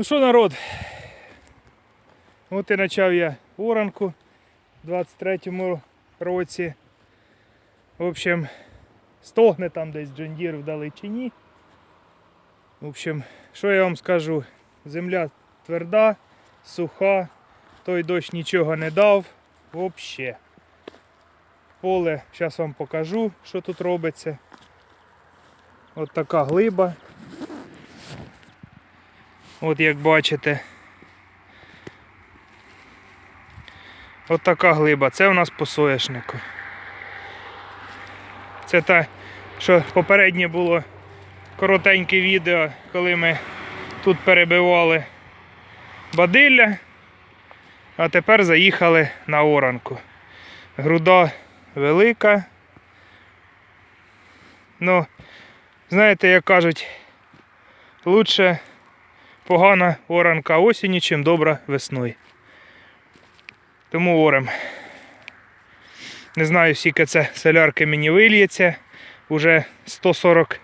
Ну що, народ? От і почав я оранку в 23-му році. В общем, стогне там десь Джондір вдалечині. В общем, що я вам скажу? Земля тверда, суха, той дощ нічого не дав. Взагалі. Поле, зараз вам покажу, що тут робиться. От така глиба. От як бачите. От така глиба. Це у нас по соняшнику. Це те, що попереднє було коротеньке відео, коли ми тут перебивали бадилля, а тепер заїхали на оранку. Груда велика. Ну, знаєте, як кажуть, лучше погана оранка осінню, чим добра весною. Тому орем. Не знаю, скільки це солярки мені вильється. Уже 140,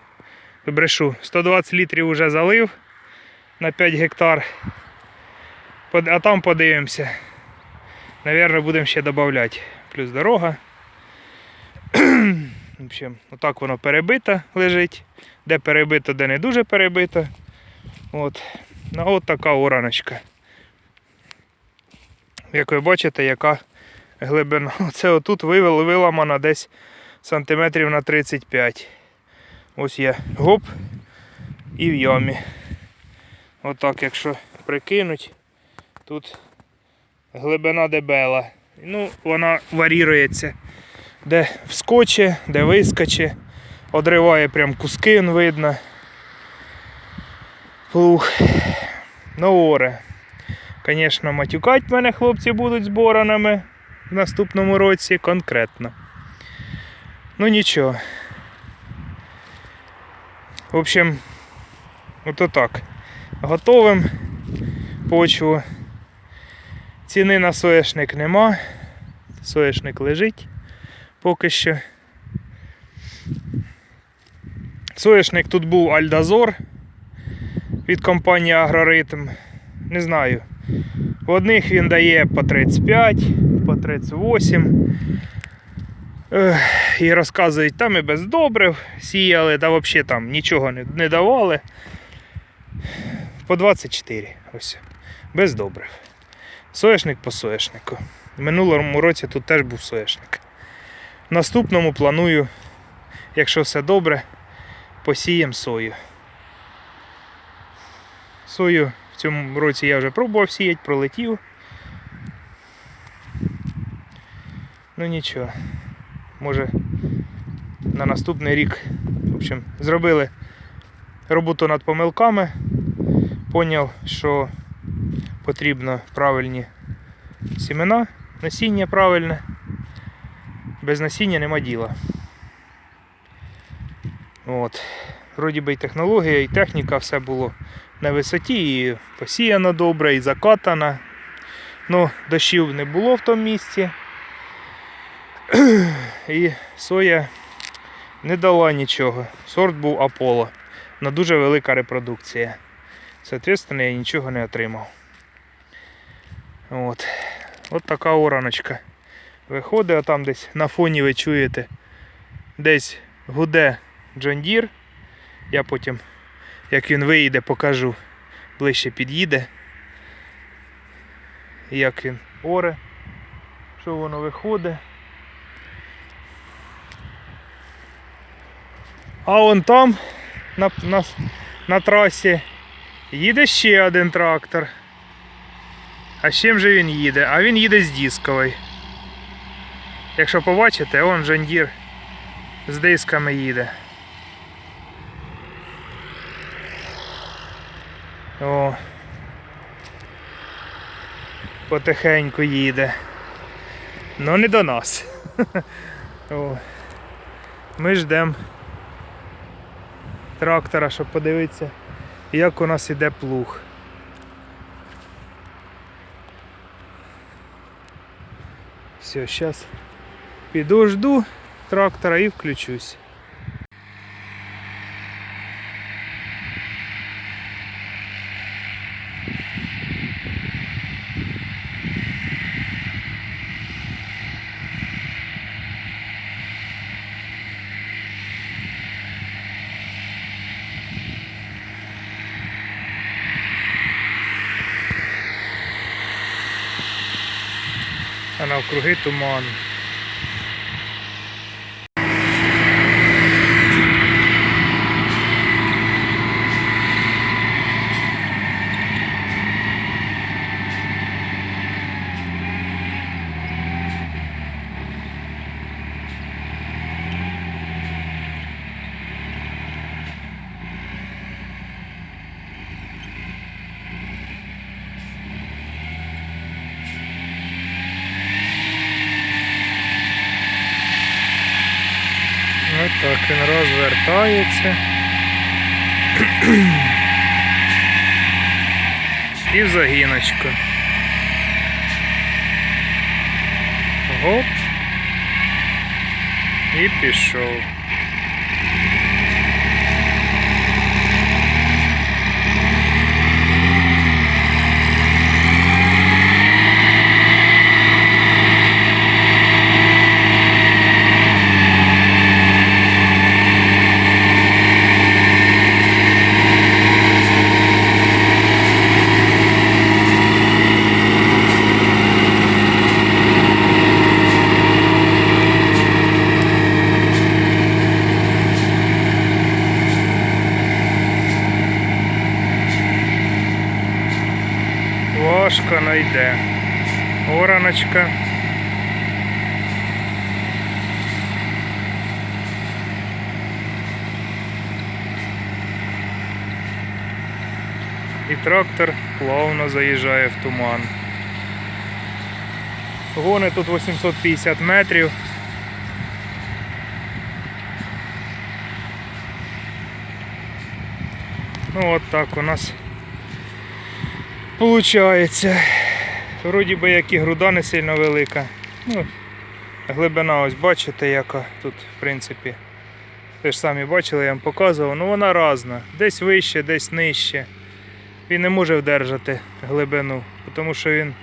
брешу, 120 літрів вже залив на 5 гектар. А там подивимося. Навірно, будемо ще додати. Плюс дорога. В общем, отак воно перебито лежить. Де перебито, де не дуже перебито. От. Ну, от така ораночка. Як ви бачите, яка глибина. Це отут виламана десь сантиметрів на 35. Ось є гоп і в ямі. Отак, якщо прикинуть, тут глибина дебела. Ну, вона варірується. Де вскоче, де вискоче, одриває прям куски, видно. Плуг. Ну, оре. Звісно, матюкать мене хлопці будуть з боронами в наступному році конкретно. Ну нічого. В общем, ото так. Готовим почву. Ціни на соєшник нема. Соєшник лежить поки що. Соєшник тут був Альдазор від компанії Агроритм. Не знаю. В одних він дає по 35, по 38. І розказують, там і без добрив сіяли, та взагалі там нічого не, давали. По 24. Ось. Без добрив. Соєшник по соєшнику. В минулому році тут теж був соєшник. В наступному планую, якщо все добре, посіємо сою. Сою в цьому році я вже пробував сіяти, пролетів. Ну нічого. Може на наступний рік. В общем, зробили роботу над помилками. Поняв, що потрібно правильні сімена, насіння правильне. Без насіння нема діла. От. Вроді би і технологія, і техніка, все було на висоті, і посіяно добре, і закатано. Ну, дощів не було в тому місці. І соя не дала нічого. Сорт був Аполло. На дуже велика репродукція. Соответственно, я нічого не отримав. От. От така ораночка. Виходить, а там десь на фоні ви чуєте, десь гуде Deere. Я потім, як він виїде, покажу. Ближче під'їде. Як він оре, що воно виходить. А вон там, на, на, на трасі, їде ще один трактор. А з чим же він їде? А він їде з дискової. Якщо побачите, он Джондір з дисками їде. О. Потихеньку їде. Ну не до нас. О. Ми ждемо трактора, щоб подивитися, як у нас іде плуг. Все, зараз піду жду трактора і включусь. А навкруги туман. Ось так він розвертається. І в загіночку. Гоп. І пішов. Ораночка. І трактор плавно заїжджає в туман. Гони тут 850 метрів. Ну от так у нас Получається. Вроді би як і груда не сильно велика. Ну, глибина ось бачите, яка тут, в принципі. Ви ж самі бачили, я вам показував, ну вона різна. Десь вище, десь нижче. Він не може вдержати глибину, тому що він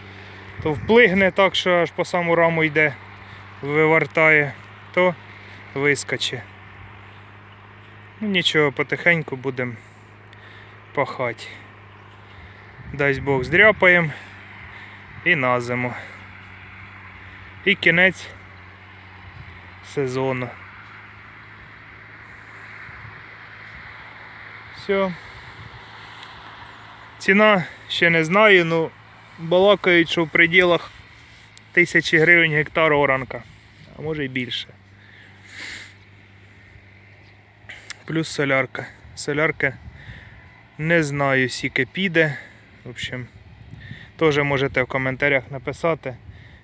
то вплигне так, що аж по саму раму йде, вивертає, то вискоче. Ну нічого, потихеньку будемо пахати. Дасть Бог здряпаємо і на зиму. І кінець сезону. Все. Ціна ще не знаю, ну балакають, що в пределах тисячі гривень гектар оранка, а може й більше. Плюс солярка. Солярка не знаю, скільки піде. В общем, теж можете в коментарях написати,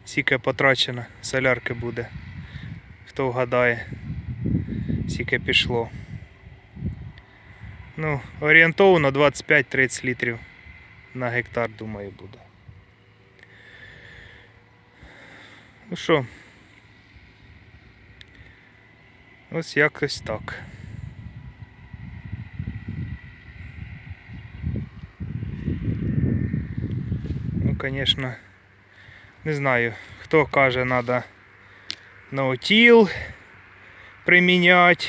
скільки потрачено солярки буде. Хто вгадає, скільки пішло. Ну, орієнтовно 25-30 літрів на гектар, думаю, буде. Ну що, ось якось так. Конечно, не знаю, хто каже, надо ноутіл приміняти.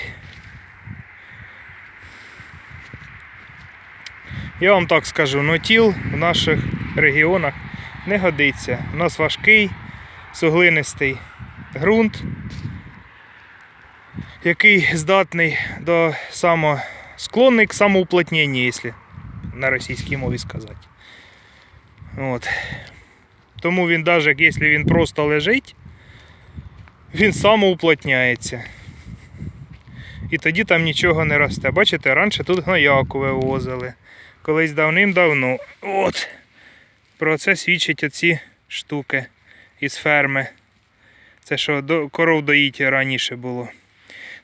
Я вам так скажу, ноутіл в наших регіонах не годиться. У нас важкий, суглинистий ґрунт, який здатний до само склонний к самоуплотненню, якщо на російській мові сказати. От. Тому він, навіть якщо він просто лежить, він самоуплотняється. І тоді там нічого не росте. Бачите, раніше тут гнояку вивозили. Колись давним-давно. От. Про це свідчать оці штуки із ферми. Це що до, коров доїть раніше було.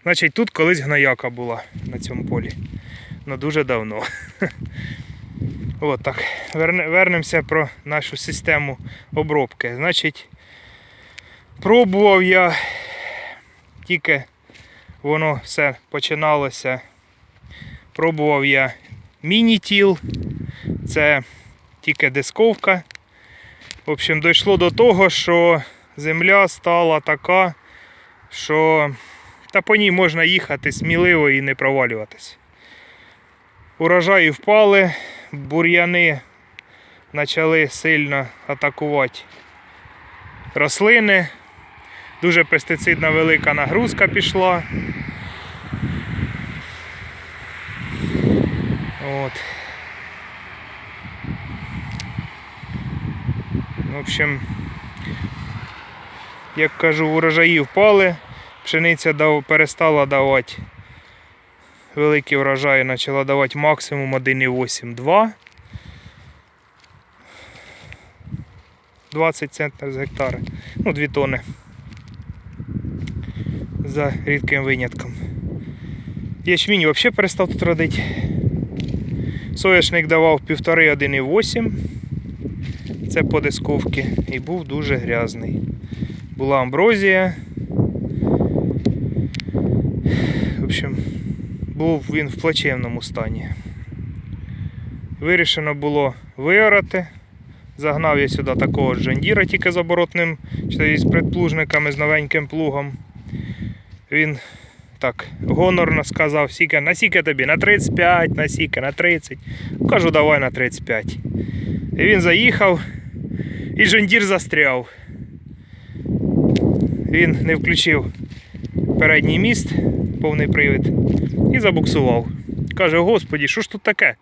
Значить, тут колись гнояка була на цьому полі. Ну дуже давно. От так. Вернемося про нашу систему обробки. Значить, пробував я, тільки воно все починалося. Пробував я міні-тіл, це тільки дисковка. В общем, дійшло до того, що земля стала така, що та по ній можна їхати сміливо і не провалюватись. Урожаї впали, бур'яни почали сильно атакувати рослини. Дуже пестицидна велика нагрузка пішла. От. В общем, як кажу, урожаї впали, пшениця перестала давати великі врожаї, почала давати максимум 1,8-2. 20 центнер з гектара. Ну, 2 тони. За рідким винятком. Ячмінь взагалі перестав тут родити. Соняшник давав 1,5-1,8. Це по дисковки. І був дуже грязний. Була амброзія. В общем, був він в плачевному стані. Вирішено було виорати. Загнав я сюди такого джандіра тільки з оборотним, чи з предплужниками, з новеньким плугом. Він так гонорно сказав, сіка, насіка тобі на 35, насіка на 30. Кажу, давай на 35. І він заїхав, і джандір застряв. Він не включив передній міст, повний привід, і забуксував. Каже, господі, що ж тут таке?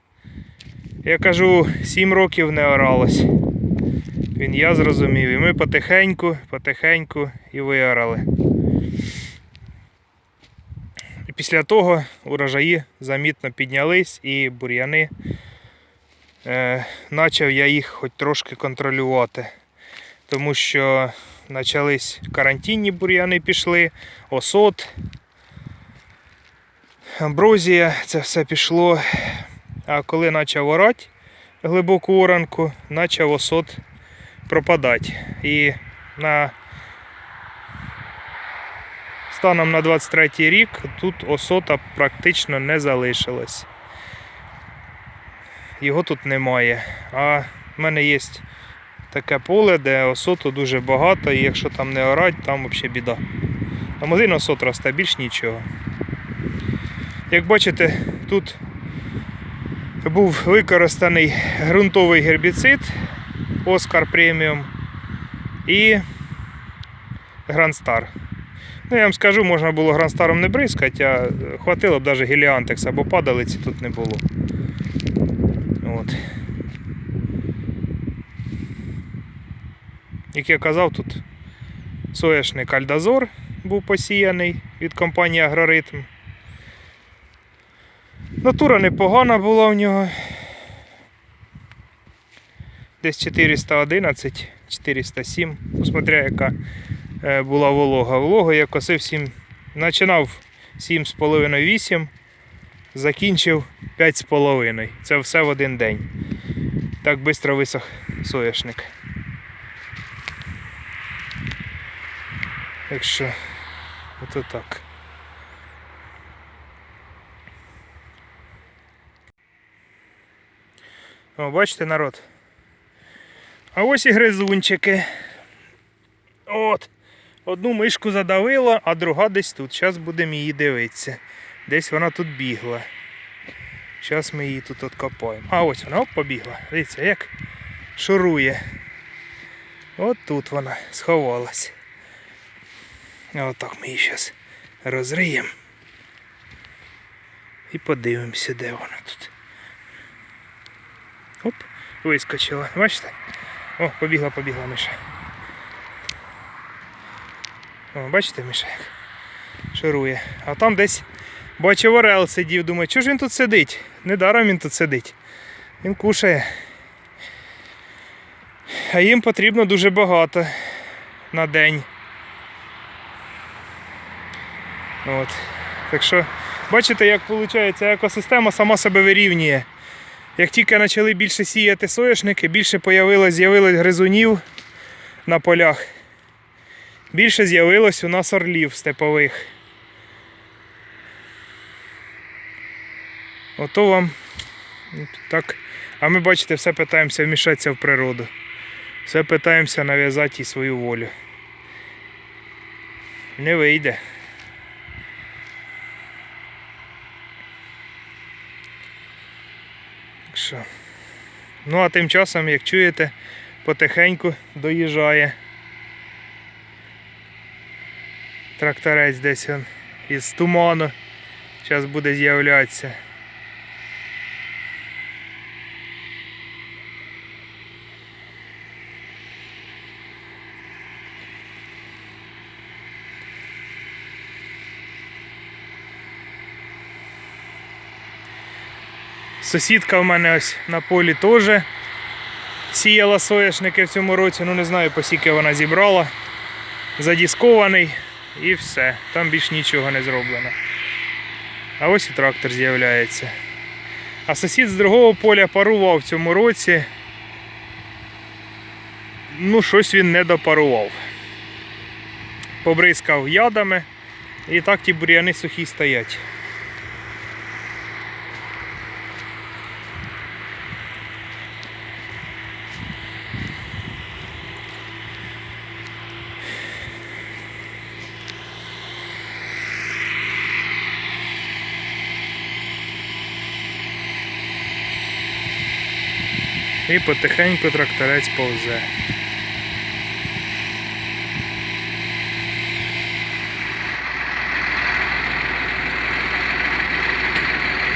Я кажу, 7 років не оралось. Він я зрозумів. І ми потихеньку, потихеньку і виорали. І після того урожаї замітно піднялись і бур'яни. Е, почав я їх хоч трошки контролювати. Тому що почались карантинні бур'яни пішли, осот, амброзія, це все пішло. А коли почав орати глибоку оранку, почав осот пропадати. І на станом на 23 рік тут осота практично не залишилось. Його тут немає. А в мене є таке поле, де осоту дуже багато, і якщо там не орать, там взагалі біда. Там один осот росте, більш нічого. Як бачите, тут був використаний ґрунтовий гербіцид Оскар преміум і Грандстар. Ну, я вам скажу, можна було Грандстаром не бризкати, а хватило б навіть геліантекс або падалиці тут не було. От. Як я казав, тут соняшник Альдазор був посіяний від компанії Агроритм. Натура непогана була в нього. Десь 411, 407, ну, смотря яка е, була волога. Волога я косив 7, починав 7,5-8, закінчив 5,5. Це все в один день. Так швидко висох соняшник. Так що, ото так. О, бачите, народ. А ось і гризунчики. От. Одну мишку задавило, а друга десь тут. Зараз будемо її дивитися. Десь вона тут бігла. Зараз ми її тут откопаємо. А ось вона оп, побігла. Дивіться, як шурує. От тут вона сховалась. Отак ми її зараз розриємо. І подивимося, де вона тут. Вискочила. Бачите? О, побігла, побігла Миша. О, бачите, Миша як ширує. А там десь бачив Орел сидів, думаю, чого ж він тут сидить? Недаром він тут сидить. Він кушає. А їм потрібно дуже багато на день. От. Так що, бачите, як виходить, екосистема сама себе вирівнює. Як тільки почали більше сіяти соняшники, більше з'явилось гризунів на полях. Більше з'явилось у нас орлів степових. Ото вам так. А ми, бачите, все питаємося вмішатися в природу. Все питаємося нав'язати їй свою волю. Не вийде. Так що. Ну, а тим часом, як чуєте, потихеньку доїжджає. Тракторець десь він із туману. Зараз буде з'являтися. Сусідка в мене ось на полі теж сіяла соняшники в цьому році, ну не знаю, посіки вона зібрала. Задіскований і все. Там більш нічого не зроблено. А ось і трактор з'являється. А сусід з другого поля парував в цьому році. Ну, щось він не допарував. Побризкав ядами, і так ті бур'яни сухі стоять. І потихеньку тракторець повзе.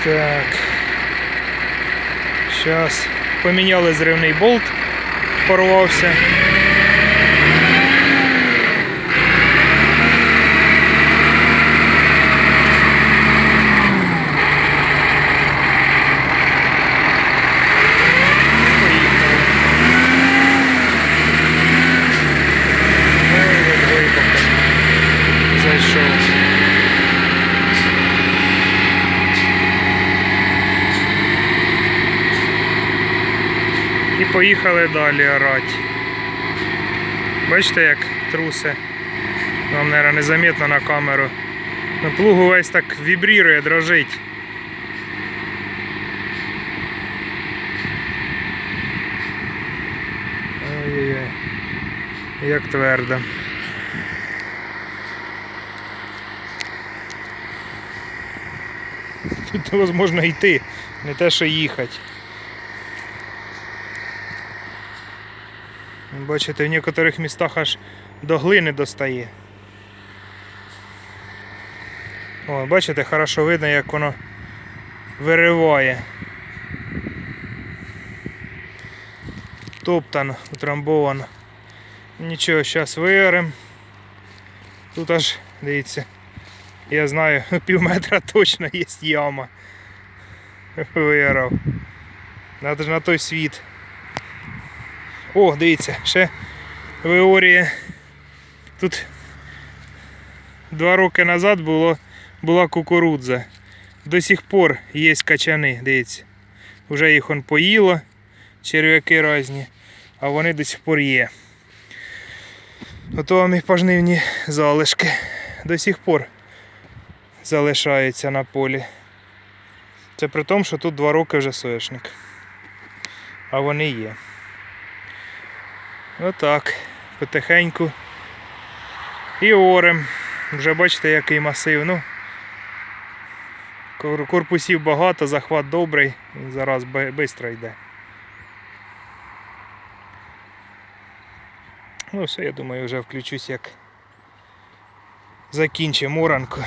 Так. Зараз поміняли зривний болт, порвався. Поїхали. Ой, як глибоко зайшов. І поїхали далі орати. Бачите, як труси. Вам, мабуть, незаметно на камеру. Ну, плуг увесь так вібрірує, дрожить. Ой-ой-ой. Як твердо. Тут невозможно йти, не те, що їхати. Бачите, в некоторих містах аж до глини достає. О, бачите, хорошо видно, як воно вириває. Топтано, утрамбовано. Нічого, зараз виорем. Тут аж, дивіться, я знаю, пів метра точно є яма. Виорав. Надо ж на той світ. О, дивіться, ще виоріє. Тут два роки назад було, була кукурудза. До сих пор є качани, дивіться. Вже їх он поїло, черв'яки різні, а вони до сих пор є. Ото вам і пожнивні залишки. До сих пор залишаються на полі. Це при тому, що тут два роки вже соняшник. А вони є. Отак, потихеньку. І орем. Вже бачите, який масив. Ну, корпусів багато, захват добрий, зараз швидко йде. Ну, все, я думаю, вже включусь, як закінчимо оранку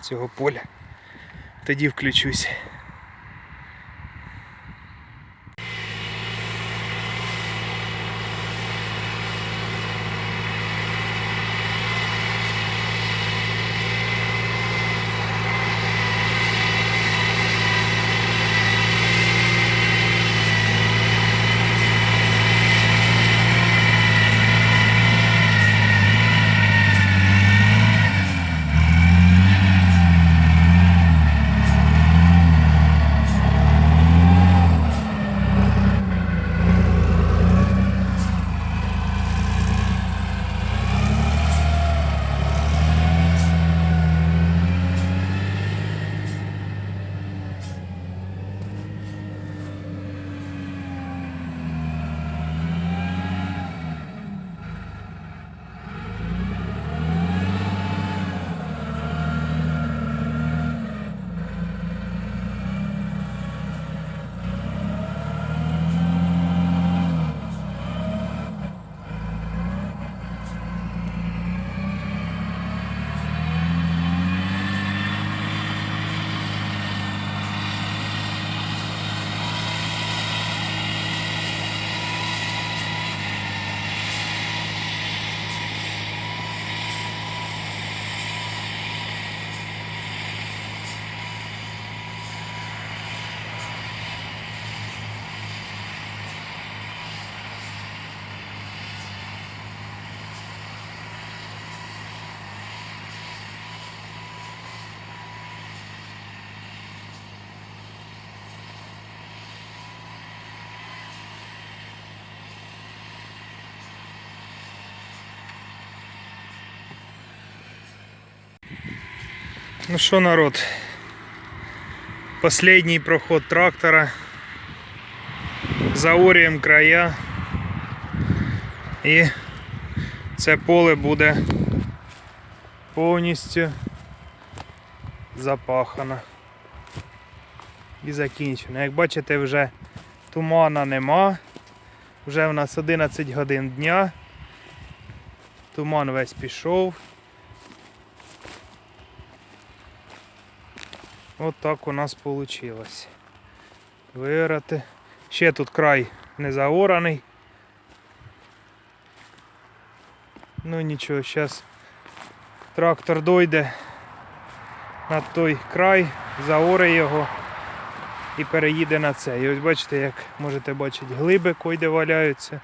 цього поля. Тоді включусь. Ну що, народ? Последній проход трактора. Заорюємо края. І це поле буде повністю запахано. І закінчено. Як бачите, вже тумана нема. Вже в нас 11 годин дня. Туман весь пішов. От так у нас вийшло. Вирати. Ще тут край не заораний. Ну нічого, зараз трактор дойде на той край, заоре його і переїде на це. І ось бачите, як можете бачити, глиби койде валяються.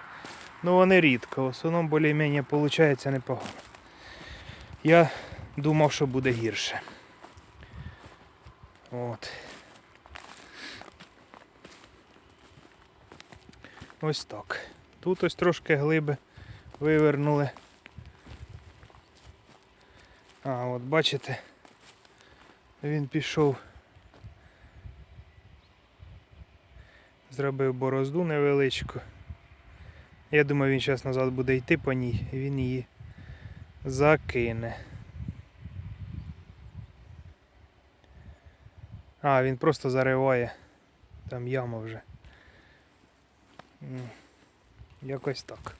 Ну вони рідко, в основному більш-менш виходить непогано. Я думав, що буде гірше. От. Ось так. Тут ось трошки глиби вивернули. А, от бачите, він пішов. Зробив борозду невеличку. Я думаю, він зараз назад буде йти по ній і він її закине. А, він просто зариває. Там яма вже. Якось так.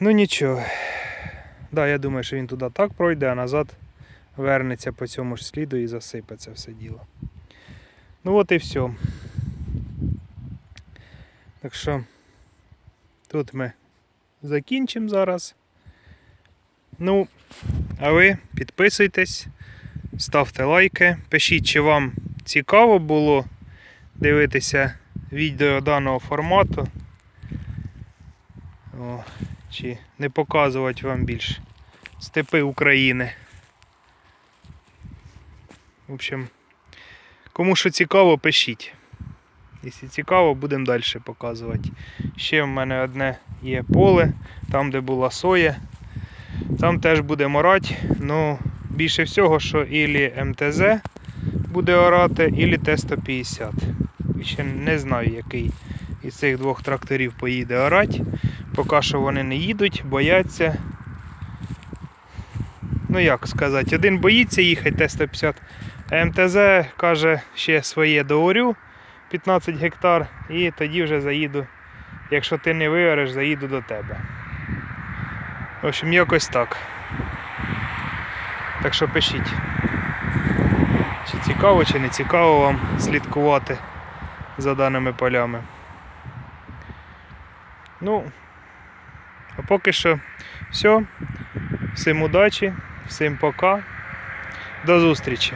Ну нічого. Да, я думаю, що він туди так пройде, а назад вернеться по цьому ж сліду і засипе це все діло. Ну от і все. Так що тут ми закінчимо зараз. Ну, а ви підписуйтесь, ставте лайки, пишіть, чи вам цікаво було дивитися відео даного формату. О, чи не показувати вам більш степи України. В общем, кому що цікаво, пишіть. Якщо цікаво, будемо далі показувати. Ще в мене одне є поле, там де була соя. Там теж буде орати, ну більше всього, що ілі МТЗ буде орати, ілі Т-150. Ще не знаю, який із цих двох тракторів поїде орати. Поки що вони не їдуть, бояться. Ну як сказати, один боїться їхати Т-150, а МТЗ каже, ще своє доорю 15 гектар і тоді вже заїду. Якщо ти не виореш, заїду до тебе. В общем, якось так. Так що пишіть. Чи цікаво, чи не цікаво вам слідкувати за даними полями. Ну, а поки що все. Всім удачі, всім пока. До зустрічі.